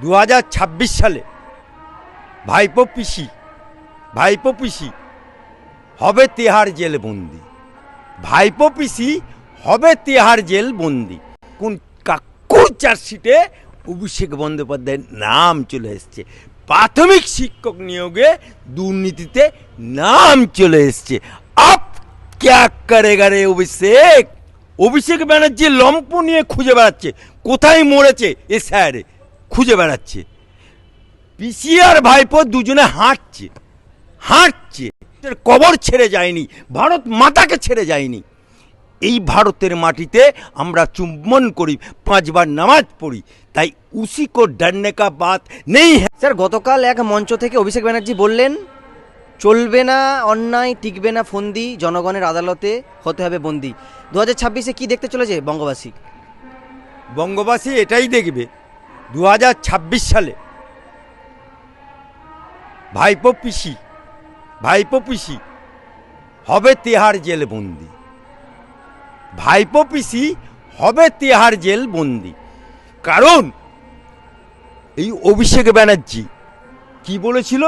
দু হাজার ছাব্বিশ সালে ভাইপো পিসি ভাইপো পিসি হবে তেহার জেল বন্দি। ভাইপো পিসি হবে তেহার জেল বন্দি। কোন কাকুর চার্জশিটে অভিষেক বন্দ্যোপাধ্যায়ের নাম চলে এসছে? প্রাথমিক শিক্ষক নিয়োগে দুর্নীতিতে নাম চলে এসছে। আপ ক্যা করেগা রে অভিষেক? অভিষেক ব্যানার্জি লম্প নিয়ে খুঁজে বেড়াচ্ছে। কোথায় মরেছে? এ স্যারে খুঁজে বেড়াচ্ছে। পিসি আর ভাইপো দুজনে হাঁটছে হাঁটছে। কবর ছেড়ে যায়নি ভারত মাতাকে ছেড়ে যায়নি। এই ভারতের মাটিতে আমরা চুম্বন করি পাঁচবার নামাজ পড়ি তাই উসি কো ডরনে কা বাত নেই স্যার গতকাল এক মঞ্চ থেকে অভিষেক ব্যানার্জি বললেন চলবে না অন্যায় টিকবে না ফন্দি জনগণের আদালতে হতে হবে বন্দি। দু হাজার ছাব্বিশে কী দেখতে চলেছে বঙ্গবাসী? বঙ্গবাসী এটাই দেখবে দু হাজার ছাব্বিশ সালে। ভাইপো পিসি ভাইপো পিসি, হবে তেহার জেল বন্দি। ভাইপো পিসি, হবে তেহার জেল বন্দি। কারণ, এই অভিষেক ব্যানার্জি কি বলেছিল?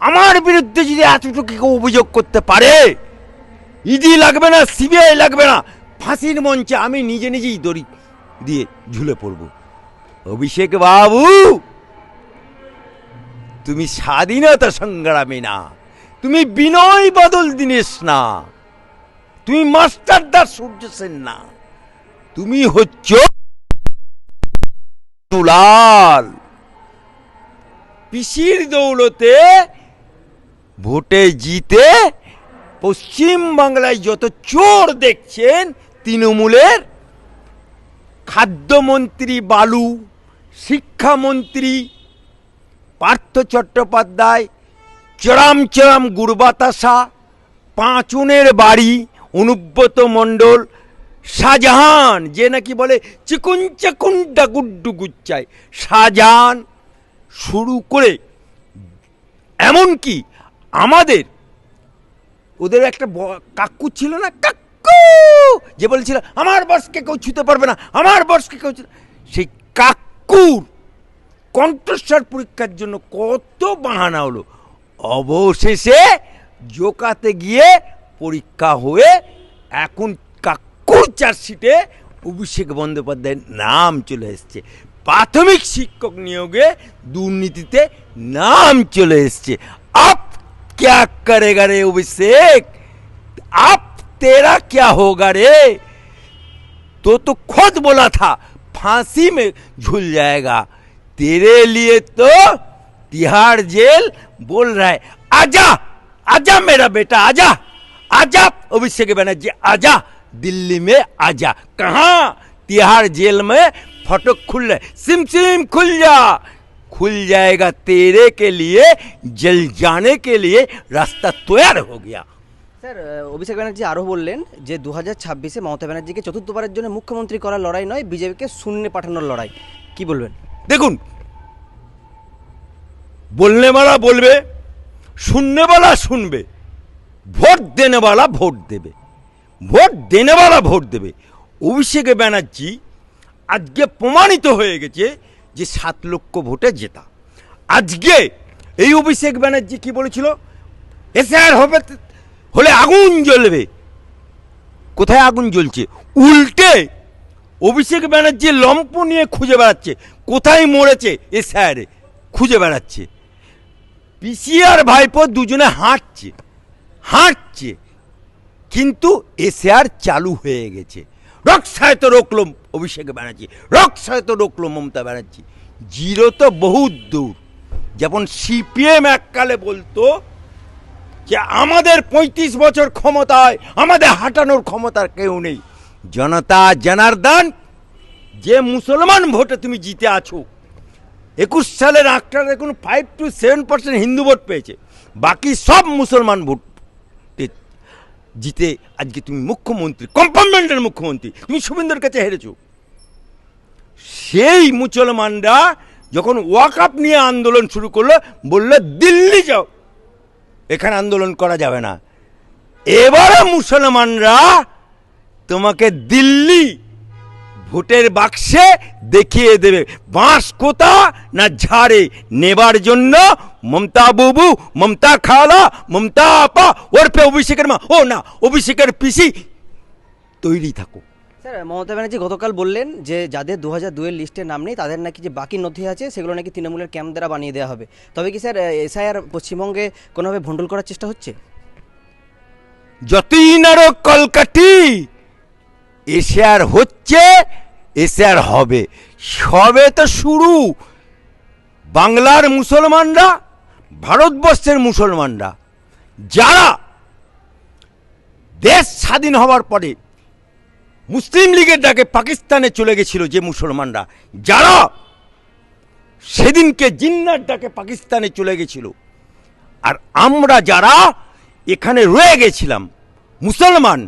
আমার বিরুদ্ধে যদি এতটুকু কেউ অভিযোগ করতে পারে, ইডি লাগবে না, সিবিআই লাগবে না, ফাঁসির মঞ্চে আমি নিজে নিজেই দড়ি দিয়ে ঝুলে পড়ব। অভিষেক বাবু! তুমি স্বাধীনতা সংগ্রামী না। তুমি বিনয় বদল দীনেশ না। তুমি মাস্টার দাস সূর্য সেন না। তুমি হচ্ছ দুলাল। পিসির দৌলতে ভোটে জিতে পশ্চিম বাংলায় যত চোর দেখছেন, তৃণমূলের খাদ্যমন্ত্রী বালু। শিক্ষামন্ত্রী পার্থ চট্টোপাধ্যায়, চরাম চরাম গুরবাতাসা, পাঁচুনের বাড়ি, অনুব্রত মণ্ডল, শাহজাহান, যে নাকি বলে চিকুন চাকুনটা ডাকুড্ডু গুচ্চায় শাহজাহান শুরু করে, এমনকি আমাদের, ওদের একটা কাকু ছিল না? কাকু! যে বলছিল, আমার বসকে কেউ ছুতে পারবে না, আমার বসকে কেউ সেই কাকুর কণ্ঠস্বর পরীক্ষার জন্য কত বাহানা হলো অবশেষে জোকাতে গিয়ে পরীক্ষা হয়ে এখন কাকুর চার্জশিটে অভিষেক বন্দ্যোপাধ্যায়ের নাম চলে এসছে প্রাথমিক শিক্ষক নিয়োগে দুর্নীতিতে নাম চলে এসছে আপ क्या करेगा रे अभिषेक अब तेरा क्या होगा रे तो तो खुद बोला था फांसी में झूल जाएगा। तेरे लिए तो तिहाड़ जेल बोल रहा है। आजा आजा मेरा बेटा, आजा आजा, अभिषेक बनर्जी, आजा, दिल्ली में आजा। कहाँ? तिहाड़ जेल में फटक खुल रहे सिम सिम खुल जा। खुल जाएगा तेरे के लिए, जल जाने के लिए रास्ता तैयार हो गया। স্যার অভিষেক ব্যানার্জি আরও বললেন যে দু হাজার ছাব্বিশে মমতা ব্যানার্জিকে চতুর্থবারের জন্য মুখ্যমন্ত্রী করার লড়াই নয়, বিজেপিকে শূন্য পাঠানোর লড়াই। কি বলবেন? দেখুন, বলনেওয়ালা বলবে, শূন্যওয়ালা শুনবে, ভোট দেনেওয়ালা ভোট দেবে, ভোট দেনেওয়ালা ভোট দেবে। অভিষেক ব্যানার্জি আজকে প্রমাণিত হয়ে গেছে যে সাত লক্ষ ভোটে জেতা। আজকে এই অভিষেক ব্যানার্জি কি বলেছিল? এসআর হবে হলে আগুন জ্বলবে। কোথায় আগুন জ্বলছে? উল্টে অভিষেক ব্যানার্জি লম্প নিয়ে খুঁজে বেড়াচ্ছে। কোথায় মরেছে? এ স্যারে খুঁজে বেড়াচ্ছে। পিসি আর ভাইপো দুজনে হাঁটছে হাঁটছে। কিন্তু এসআর চালু হয়ে গেছে। রক্সায় তো রোকলো অভিষেক ব্যানার্জি, রক্সায় তো রোকলো মমতা ব্যানার্জি। জিরো তো বহুত দূর। যেমন সিপিএম এককালে বলতো যে আমাদের পঁয়ত্রিশ বছর ক্ষমতায়, আমাদের হাঁটানোর ক্ষমতার কেউ নেই। জনতা জনার্দন, যে মুসলমান ভোটে তুমি জিতে আছো, একুশ সালের আটটা দেখুন five to seven percent Hindu vote পেয়েছে, বাকি সব মুসলমান ভোট জিতে আজকে তুমি মুখ্যমন্ত্রী, কম্পার্টমেন্টের মুখ্যমন্ত্রী, তুমি শুভেন্দুর কাছে হেরেছো। সেই মুসলমানরা যখন ওয়াকআপ নিয়ে আন্দোলন শুরু করল, বলল, দিল্লি যাও। এখানে আন্দোলন করা যাবে না। এবারে মুসলমানরা তোমাকে দিল্লি ভোটের বাক্সে দেখিয়ে দেবে। বাঁশ কোথা না ঝাড়ে নেবার জন্য মমতা বাবু, মমতা খালা, মমতা আপা, ওরফে অভিষেকের মা। ও না, অভিষেকের পিসি তৈরি থাকো। স্যার, মমতা ব্যানার্জি গতকাল বললেন যে যাদের দু হাজার দুয়ের লিস্টে নাম নেই, তাদের নাকি যে বাকি নথি আছে, সেগুলো নাকি তৃণমূলের ক্যাম্প দ্বারা বানিয়ে দেওয়া হবে। তবে কি স্যার এসআইআর পশ্চিমবঙ্গে কোনোভাবে ভণ্ডুল করার চেষ্টা হচ্ছে? যতই নারো কলকাটি এসে আর হচ্ছে এসে আর হবে। সবে তো শুরু। বাংলার মুসলমানরা, ভারতবর্ষের মুসলমানরা, যারা দেশ স্বাধীন হওয়ার পরে মুসলিম লীগের ডাকে পাকিস্তানে চলে গেছিল যে মুসলমানরা। যারা সেদিনকে জিন্নার ডাকে পাকিস্তানে চলে গেছিল। আর আমরা যারা এখানে রয়ে গেছিলাম, মুসলমান,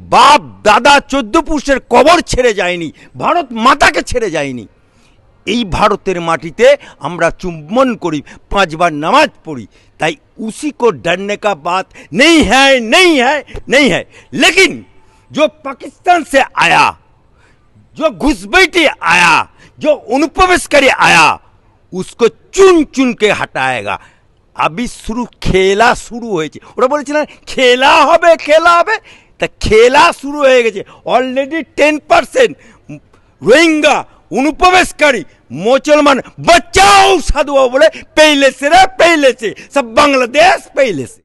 বাপ, দাদা, চোদ্দ পুরুষের কবর ছেড়ে যায়নি, ভারত মাতাকে ছেড়ে যায়নি। এই ভারতের মাটিতে আমরা চুম্বন করি, পাঁচবার নামাজ পড়ি। তাই উসি কো ডরনে কা বাত, নেই হ্যায় নেই হ্যায় নেই হ্যায়। লেকিন जो पाकिस्तान से आया जो घुसपैठी आया जो अनुप्रवेशकारी आया उसको चुन चुन के हटाएगा अभी शुरू খেলা শুরু হয়েছে ওরা বলেছিলেন খেলা হবে খেলা হবে তা খেলা শুরু হয়ে গেছে অলরেডি টেন পার্সেন্ট রোহিঙ্গা অনুপ্রবেশকারী মুসলমান बचाओ সাধু বলে পেইলেছে রে পেইলেছে সব বাংলাদেশ পেইলেছে